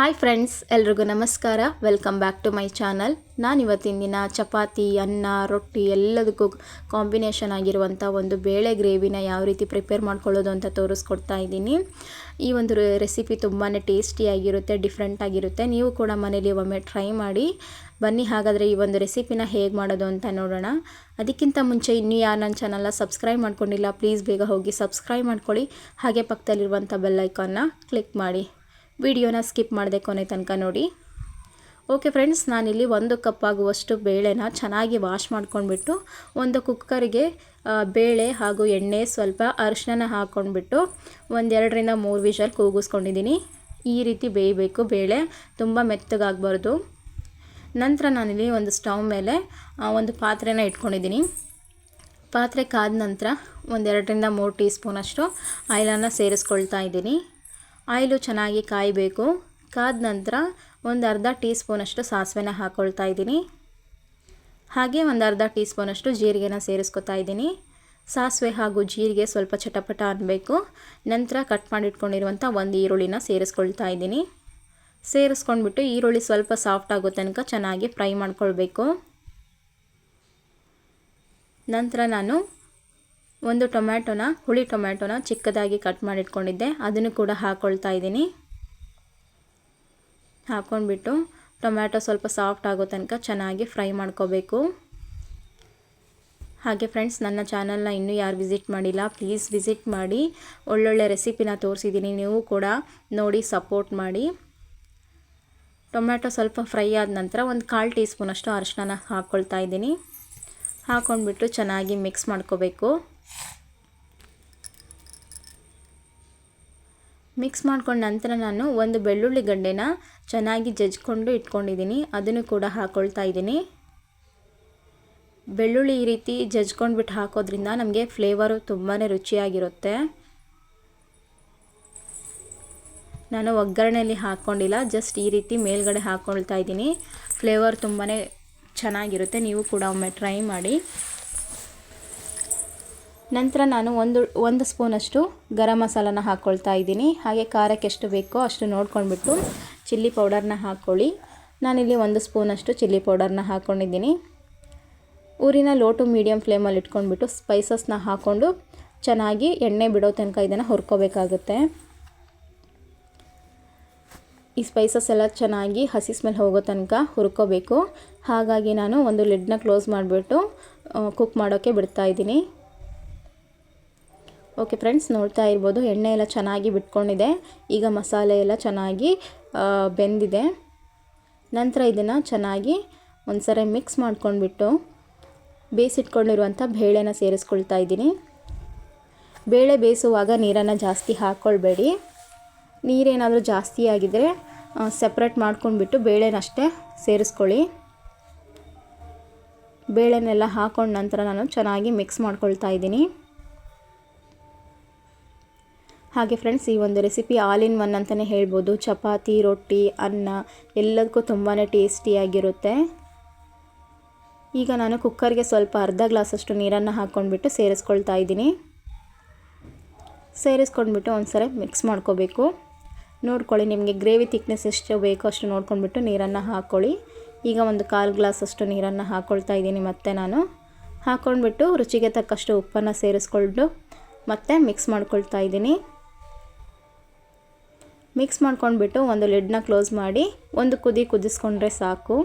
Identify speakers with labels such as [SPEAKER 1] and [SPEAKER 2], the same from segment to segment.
[SPEAKER 1] Hi friends, ಎಲ್ರಿಗೂ ನಮಸ್ಕಾರ. Welcome back to my channel ನಾನು ಇವತ್ತಿನ ದಿನ ಚಪಾತಿ, ಅನ್ನ, ರೊಟ್ಟಿ ಎಲ್ಲದಕ್ಕೂ ಕಾಂಬಿನೇಷನ್ ಆಗಿರುವಂಥ ಒಂದು ಬೇಳೆ ಗ್ರೇವಿನ ಯಾವ ರೀತಿ ಪ್ರಿಪೇರ್ ಮಾಡ್ಕೊಳ್ಳೋದು ಅಂತ ತೋರಿಸ್ಕೊಡ್ತಾ ಇದ್ದೀನಿ. ಈ ಒಂದು ರೆಸಿಪಿ ತುಂಬಾ ಟೇಸ್ಟಿಯಾಗಿರುತ್ತೆ ಡಿಫ್ರೆಂಟ್ ಆಗಿರುತ್ತೆ ನೀವು ಕೂಡ ಮನೇಲಿ ಒಮ್ಮೆ ಟ್ರೈ ಮಾಡಿ. ಬನ್ನಿ, ಹಾಗಾದರೆ ಈ ಒಂದು ರೆಸಿಪಿನ ಹೇಗೆ ಮಾಡೋದು ಅಂತ ನೋಡೋಣ. ಅದಕ್ಕಿಂತ ಮುಂಚೆ ಇನ್ನೂ ಯಾರು ನನ್ನ ಚಾನಲ್ನ ಸಬ್ಸ್ಕ್ರೈಬ್ ಮಾಡ್ಕೊಂಡಿಲ್ಲ ಪ್ಲೀಸ್ ಬೇಗ ಹೋಗಿ ಸಬ್ಸ್ಕ್ರೈಬ್ ಮಾಡ್ಕೊಳ್ಳಿ. ಹಾಗೆ ಪಕ್ಕದಲ್ಲಿರುವಂಥ ಬೆಲ್ಲೈಕಾನ್ನ ಕ್ಲಿಕ್ ಮಾಡಿ. ವಿಡಿಯೋನ ಸ್ಕಿಪ್ ಮಾಡಿದೆ ಕೊನೆ ತನಕ ನೋಡಿ. ಓಕೆ ಫ್ರೆಂಡ್ಸ್, ನಾನಿಲ್ಲಿ ಒಂದು ಕಪ್ ಆಗುವಷ್ಟು ಬೇಳೆನ ಚೆನ್ನಾಗಿ ವಾಶ್ ಮಾಡ್ಕೊಂಡ್ಬಿಟ್ಟು, ಒಂದು ಕುಕ್ಕರಿಗೆ ಬೇಳೆ ಹಾಗೂ ಎಣ್ಣೆ ಸ್ವಲ್ಪ ಅರಿಶಿನ ಹಾಕ್ಕೊಂಡ್ಬಿಟ್ಟು ಒಂದೆರಡರಿಂದ ಮೂರು ವಿಷಲ್ ಕೂಗಿಸ್ಕೊಂಡಿದ್ದೀನಿ. ಈ ರೀತಿ ಬೇಯಬೇಕು ಬೇಳೆ, ತುಂಬ ಮೆತ್ತಗಾಗಬಾರ್ದು. ನಂತರ ನಾನಿಲ್ಲಿ ಒಂದು ಸ್ಟವ್ ಮೇಲೆ ಒಂದು ಪಾತ್ರೆನ ಇಟ್ಕೊಂಡಿದ್ದೀನಿ. ಪಾತ್ರೆ ಕಾದ ನಂತರ ಒಂದೆರಡರಿಂದ ಮೂರು ಟೀ ಸ್ಪೂನಷ್ಟು ಆಯಿಲನ್ನು ಸೇರಿಸ್ಕೊಳ್ತಾ ಇದ್ದೀನಿ. ಆಯಿಲು ಚೆನ್ನಾಗಿ ಕಾಯಬೇಕು. ಕಾದ ನಂತರ ಒಂದು ಅರ್ಧ ಟೀ ಸ್ಪೂನಷ್ಟು ಸಾಸಿವೆನ ಹಾಕ್ಕೊಳ್ತಾ ಇದ್ದೀನಿ. ಹಾಗೆ ಒಂದು ಅರ್ಧ ಟೀ ಸ್ಪೂನಷ್ಟು ಜೀರಿಗೆನ ಸೇರಿಸ್ಕೊತಾ ಇದ್ದೀನಿ. ಸಾಸಿವೆ ಹಾಗೂ ಜೀರಿಗೆ ಸ್ವಲ್ಪ ಚಟಪಟ ಅನ್ನಬೇಕು ನಂತರ ಕಟ್ ಮಾಡಿಟ್ಕೊಂಡಿರುವಂಥ ಒಂದು ಈರುಳ್ಳಿನ ಸೇರಿಸ್ಕೊಳ್ತಾ ಇದ್ದೀನಿ. ಸೇರಿಸ್ಕೊಂಡ್ಬಿಟ್ಟು ಈರುಳ್ಳಿ ಸ್ವಲ್ಪ ಸಾಫ್ಟ್ ಆಗೋ ತನಕ ಚೆನ್ನಾಗಿ ಫ್ರೈ ಮಾಡ್ಕೊಳ್ಬೇಕು. ನಂತರ ನಾನು ಒಂದು ಟೊಮ್ಯಾಟೊನ, ಹುಳಿ ಟೊಮ್ಯಾಟೊನ ಚಿಕ್ಕದಾಗಿ ಕಟ್ ಮಾಡಿಟ್ಕೊಂಡಿದ್ದೆ. ಅದನ್ನು ಕೂಡ ಹಾಕ್ಕೊಳ್ತಾ ಇದ್ದೀನಿ. ಹಾಕ್ಕೊಂಡ್ಬಿಟ್ಟು ಟೊಮ್ಯಾಟೊ ಸ್ವಲ್ಪ ಸಾಫ್ಟ್ ಆಗೋ ತನಕ ಚೆನ್ನಾಗಿ ಫ್ರೈ ಮಾಡ್ಕೋಬೇಕು. ಹಾಗೆ ಫ್ರೆಂಡ್ಸ್, ನನ್ನ ಚಾನಲ್ನ ಇನ್ನೂ ಯಾರು ವಿಸಿಟ್ ಮಾಡಿಲ್ಲ, ಪ್ಲೀಸ್ ವಿಸಿಟ್ ಮಾಡಿ. ಒಳ್ಳೊಳ್ಳೆ ರೆಸಿಪಿನ ತೋರಿಸಿದ್ದೀನಿ. ನೀವು ಕೂಡ ನೋಡಿ, ಸಪೋರ್ಟ್ ಮಾಡಿ. ಟೊಮ್ಯಾಟೊ ಸ್ವಲ್ಪ ಫ್ರೈ ಆದ ನಂತರ ಒಂದು ಕಾಲು ಟೀ ಸ್ಪೂನಷ್ಟು ಅರಶಿನ ಹಾಕ್ಕೊಳ್ತಾ ಇದ್ದೀನಿ. ಹಾಕ್ಕೊಂಡ್ಬಿಟ್ಟು ಚೆನ್ನಾಗಿ ಮಿಕ್ಸ್ ಮಾಡ್ಕೋಬೇಕು. ಮಿಕ್ಸ್ ಮಾಡ್ಕೊಂಡ ನಂತರ ನಾನು ಒಂದು ಬೆಳ್ಳುಳ್ಳಿ ಗಡ್ಡೆನ ಚೆನ್ನಾಗಿ ಜಜ್ಕೊಂಡು ಇಟ್ಕೊಂಡಿದ್ದೀನಿ. ಅದನ್ನು ಕೂಡ ಹಾಕ್ಕೊಳ್ತಾ ಇದ್ದೀನಿ. ಬೆಳ್ಳುಳ್ಳಿ ಈ ರೀತಿ ಜಜ್ಕೊಂಡ್ಬಿಟ್ಟು ಹಾಕೋದ್ರಿಂದ ನಮಗೆ ಫ್ಲೇವರು ತುಂಬಾ ರುಚಿಯಾಗಿರುತ್ತೆ. ನಾನು ಒಗ್ಗರಣೆಯಲ್ಲಿ ಹಾಕ್ಕೊಂಡಿಲ್ಲ ಜಸ್ಟ್ ಈ ರೀತಿ ಮೇಲ್ಗಡೆ ಹಾಕ್ಕೊಳ್ತಾ ಇದ್ದೀನಿ. ಫ್ಲೇವರ್ ತುಂಬಾ ಚೆನ್ನಾಗಿರುತ್ತೆ. ನೀವು ಕೂಡ ಒಮ್ಮೆ ಟ್ರೈ ಮಾಡಿ. ನಂತರ ನಾನು ಒಂದು ಒಂದು ಸ್ಪೂನಷ್ಟು ಗರಂ ಮಸಾಲನ ಹಾಕ್ಕೊಳ್ತಾ ಇದ್ದೀನಿ. ಹಾಗೆ ಖಾರಕ್ಕೆ ಎಷ್ಟು ಬೇಕೋ ಅಷ್ಟು ನೋಡ್ಕೊಂಡ್ಬಿಟ್ಟು ಚಿಲ್ಲಿ ಪೌಡರ್ನ ಹಾಕ್ಕೊಳ್ಳಿ ನಾನಿಲ್ಲಿ ಒಂದು ಸ್ಪೂನಷ್ಟು ಚಿಲ್ಲಿ ಪೌಡರ್ನ ಹಾಕ್ಕೊಂಡಿದ್ದೀನಿ ಊರಿನ ಲೋ ಟು ಮೀಡಿಯಮ್ ಫ್ಲೇಮಲ್ಲಿ ಇಟ್ಕೊಂಡ್ಬಿಟ್ಟು ಸ್ಪೈಸಸ್ನ ಹಾಕ್ಕೊಂಡು ಚೆನ್ನಾಗಿ ಎಣ್ಣೆ ಬಿಡೋ ತನಕ ಇದನ್ನು ಹುರ್ಕೋಬೇಕಾಗುತ್ತೆ. ಈ ಸ್ಪೈಸಸ್ ಎಲ್ಲ ಚೆನ್ನಾಗಿ ಹಸಿ ಸ್ಮೆಲ್ ಹೋಗೋ ತನಕ ಹುರ್ಕೋಬೇಕು. ಹಾಗಾಗಿ ನಾನು ಒಂದು ಲಿಡ್ನ ಕ್ಲೋಸ್ ಮಾಡಿಬಿಟ್ಟು ಕುಕ್ ಮಾಡೋಕ್ಕೆ ಬಿಡ್ತಾ ಇದ್ದೀನಿ. ಓಕೆ ಫ್ರೆಂಡ್ಸ್ ನೋಡ್ತಾ ಇರ್ಬೋದು, ಎಣ್ಣೆ ಎಲ್ಲ ಚೆನ್ನಾಗಿ ಬಿಟ್ಕೊಂಡಿದೆ. ಈಗ ಮಸಾಲೆ ಎಲ್ಲ ಚೆನ್ನಾಗಿ ಬೆಂದಿದೆ. ನಂತರ ಇದನ್ನು ಚೆನ್ನಾಗಿ ಒಂದು ಸರಿ ಮಿಕ್ಸ್ ಮಾಡ್ಕೊಂಡ್ಬಿಟ್ಟು ಬೇಯಿಸಿಟ್ಕೊಂಡಿರುವಂಥ ಬೇಳೆನ ಸೇರಿಸ್ಕೊಳ್ತಾ ಇದ್ದೀನಿ. ಬೇಳೆ ಬೇಯಿಸುವಾಗ ನೀರನ್ನು ಜಾಸ್ತಿ ಹಾಕ್ಕೊಳ್ಬೇಡಿ ನೀರೇನಾದರೂ ಜಾಸ್ತಿ ಆಗಿದ್ದರೆ ಸಪ್ರೇಟ್ ಮಾಡ್ಕೊಂಡ್ಬಿಟ್ಟು ಬೇಳೆನಷ್ಟೇ ಸೇರಿಸ್ಕೊಳ್ಳಿ. ಬೇಳೆನೆಲ್ಲ ಹಾಕೊಂಡ ನಂತರ ನಾನು ಚೆನ್ನಾಗಿ ಮಿಕ್ಸ್ ಮಾಡ್ಕೊಳ್ತಾ ಇದ್ದೀನಿ. ಹಾಗೆ ಫ್ರೆಂಡ್ಸ್ ಈ ಒಂದು ರೆಸಿಪಿ ಆಲ್ ಇನ್ ಒನ್ ಅಂತಲೇ ಹೇಳ್ಬೋದು. ಚಪಾತಿ, ರೊಟ್ಟಿ, ಅನ್ನ ಎಲ್ಲದಕ್ಕೂ ತುಂಬಾ ಟೇಸ್ಟಿಯಾಗಿರುತ್ತೆ ಈಗ ನಾನು ಕುಕ್ಕರ್ಗೆ ಸ್ವಲ್ಪ ಅರ್ಧ ಗ್ಲಾಸಷ್ಟು ನೀರನ್ನು ಹಾಕ್ಕೊಂಡ್ಬಿಟ್ಟು ಸೇರಿಸ್ಕೊಳ್ತಾ ಇದ್ದೀನಿ. ಸೇರಿಸ್ಕೊಂಡ್ಬಿಟ್ಟು ಒಂದು ಮಿಕ್ಸ್ ಮಾಡ್ಕೋಬೇಕು. ನೋಡ್ಕೊಳ್ಳಿ ನಿಮಗೆ ಗ್ರೇವಿ ತಿಕ್ನೆಸ್ ಎಷ್ಟು ಬೇಕೋ ಅಷ್ಟು ನೋಡ್ಕೊಂಡ್ಬಿಟ್ಟು ನೀರನ್ನು ಹಾಕ್ಕೊಳ್ಳಿ ಈಗ ಒಂದು ಕಾಲು ಗ್ಲಾಸಷ್ಟು ನೀರನ್ನು ಹಾಕ್ಕೊಳ್ತಾ ಇದ್ದೀನಿ ಮತ್ತೆ ನಾನು. ಹಾಕ್ಕೊಂಡ್ಬಿಟ್ಟು ರುಚಿಗೆ ತಕ್ಕಷ್ಟು ಉಪ್ಪನ್ನು ಸೇರಿಸ್ಕೊಂಡು ಮತ್ತೆ ಮಿಕ್ಸ್ ಮಾಡ್ಕೊಳ್ತಾ ಇದ್ದೀನಿ. ಮಿಕ್ಸ್ ಮಾಡ್ಕೊಂಡ್ಬಿಟ್ಟು ಒಂದು ಲಿಡ್ನ ಕ್ಲೋಸ್ ಮಾಡಿ ಒಂದು ಕುದಿ ಕುದಿಸ್ಕೊಂಡ್ರೆ ಸಾಕು.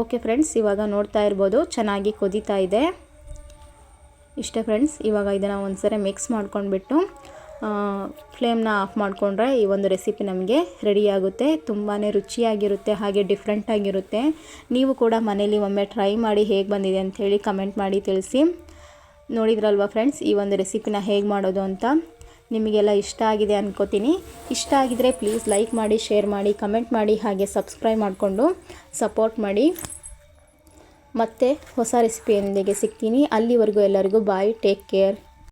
[SPEAKER 1] ಓಕೆ ಫ್ರೆಂಡ್ಸ್ ಇವಾಗ ನೋಡ್ತಾ ಇರ್ಬೋದು, ಚೆನ್ನಾಗಿ ಕುದೀತಾ ಇದೆ. ಇಷ್ಟೇ ಫ್ರೆಂಡ್ಸ್ ಇವಾಗ ಇದನ್ನು ಒಂದ್ಸರಿ ಮಿಕ್ಸ್ ಮಾಡ್ಕೊಂಡ್ಬಿಟ್ಟು ಫ್ಲೇಮ್ನ ಆಫ್ ಮಾಡಿಕೊಂಡ್ರೆ ಈ ಒಂದು ರೆಸಿಪಿ ನಮಗೆ ರೆಡಿಯಾಗುತ್ತೆ ತುಂಬಾ ರುಚಿಯಾಗಿರುತ್ತೆ, ಹಾಗೆ ಡಿಫ್ರೆಂಟಾಗಿರುತ್ತೆ ನೀವು ಕೂಡ ಮನೇಲಿ ಒಮ್ಮೆ ಟ್ರೈ ಮಾಡಿ ಹೇಗೆ ಬಂದಿದೆ ಅಂಥೇಳಿ ಕಮೆಂಟ್ ಮಾಡಿ ತಿಳಿಸಿ. ನೋಡಿದ್ರಲ್ವ ಫ್ರೆಂಡ್ಸ್ ಈ ಒಂದು ರೆಸಿಪಿನ ಹೇಗೆ ಮಾಡೋದು ಅಂತ? ನಿಮಗೆಲ್ಲ ಇಷ್ಟ ಆಗಿದೆ ಅನ್ಕೋತೀನಿ. ಇಷ್ಟ ಆಗಿದ್ರೆ ಪ್ಲೀಸ್ ಲೈಕ್ ಮಾಡಿ ಶೇರ್ ಮಾಡಿ ಕಮೆಂಟ್ ಮಾಡಿ, ಹಾಗೆ ಸಬ್ಸ್ಕ್ರೈಬ್ ಮಾಡಿಕೊಂಡು ಸಪೋರ್ಟ್ ಮಾಡಿ. ಮತ್ತೆ ಹೊಸ ರೆಸಿಪಿಯೊಂದಿಗೆ ಸಿಗ್ತೀನಿ. ಅಲ್ಲಿವರೆಗೂ ಎಲ್ಲರಿಗೂ ಬಾಯ್ ಟೇಕ್ ಕೇರ್